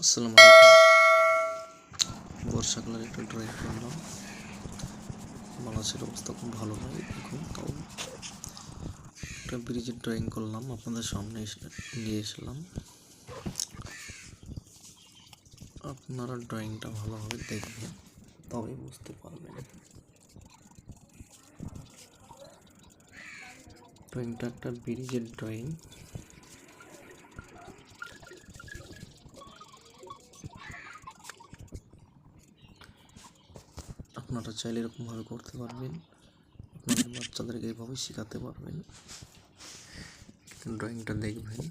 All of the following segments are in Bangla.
আসসালামু আলাইকুম। বর্ষাকালের একটা ড্রয়িং করলাম বাংলাদেশের অবস্থা খুব ভালো নয় এখন তাও। একটা ব্রিজের ড্রয়িং করলাম, আপনাদের সামনে নিয়ে এসলাম। আপনারা ড্রয়িংটা ভালোভাবে দেখবেন, তবেই বুঝতে পারবেন। ড্রয়িংটা একটা ব্রিজের ড্রয়িং আপনারা চাইলে এরকমভাবে করতে পারবেন। আপনাদের বাচ্চাদেরকে এইভাবে শেখাতে পারবেন। ড্রয়িংটা দেখবেন।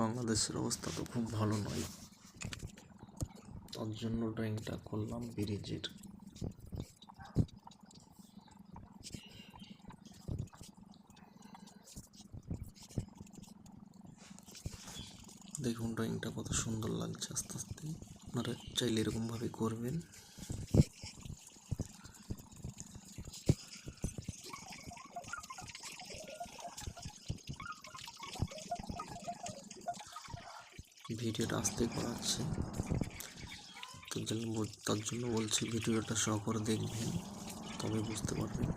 বাংলাদেশের অবস্থা তো খুব ভালো নয়। তার জন্য ড্রয়িংটা করলাম ব্রিজের দেখুন ড্রয়িংটা কত সুন্দর লাগছে আস্তে আস্তে। আপনারা চাইলে এরকমভাবে করবেন। ভিডিওটা আস্তে করাচ্ছে। তার জন্য তার জন্য বলছি ভিডিওটা সহকারে দেখবেন তবে বুঝতে পারবেন।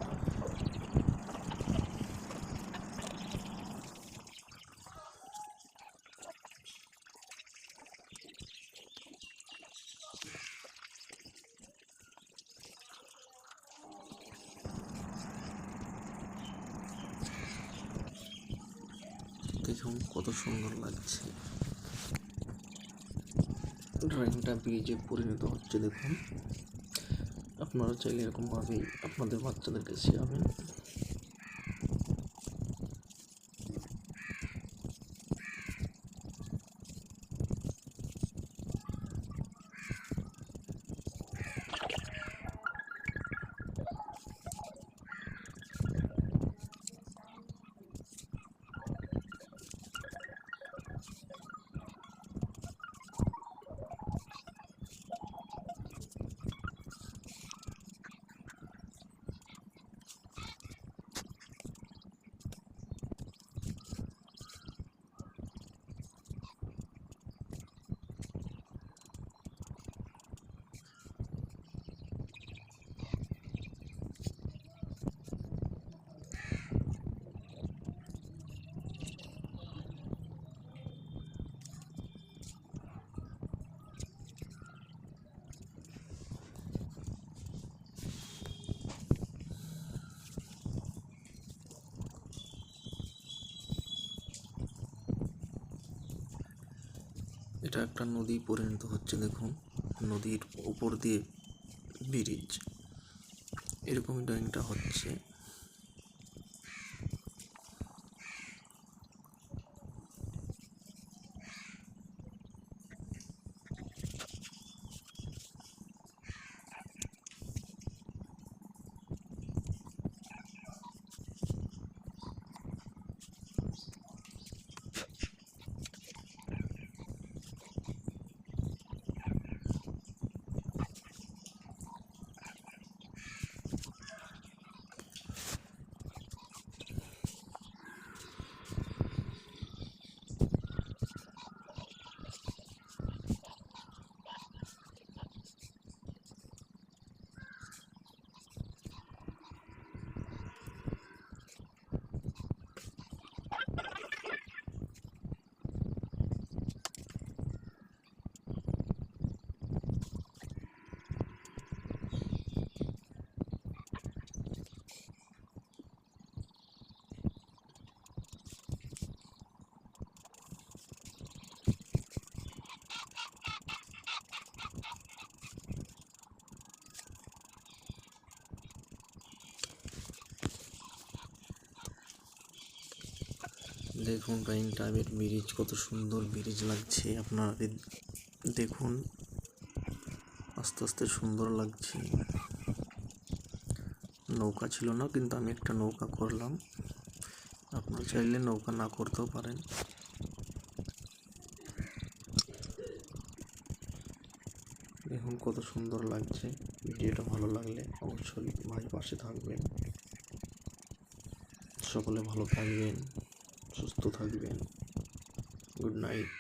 দেখুন কত সুন্দর লাগছে। ড্রয়িংটা ব্রিজে পরিণত হচ্ছে দেখুন। আপনারা চাইলে এরকমভাবেই আপনাদের বাচ্চাদেরকে শেখাবেন। এটা একটা নদী পরিণত হচ্ছে দেখুন। নদীর উপর দিয়ে ব্রিজ। এরকম ড্রয়িংটা হচ্ছে। দেখুন রাইন এর ব্রিজ কত সুন্দর ব্রিজ লাগছে, আপনারা দেখুন। আস্তে আস্তে সুন্দর লাগছে। নৌকা ছিল না, কিন্তু আমি একটা নৌকা করলাম। আপনারা চাইলে নৌকা না করতেও পারেন। দেখুন কত সুন্দর লাগছে। ভিডিওটা ভালো লাগলে অবশ্যই ভাই পাশে থাকবেন। সকলে ভালো থাকবেন। সুস্থ থাকবেন গুড নাইট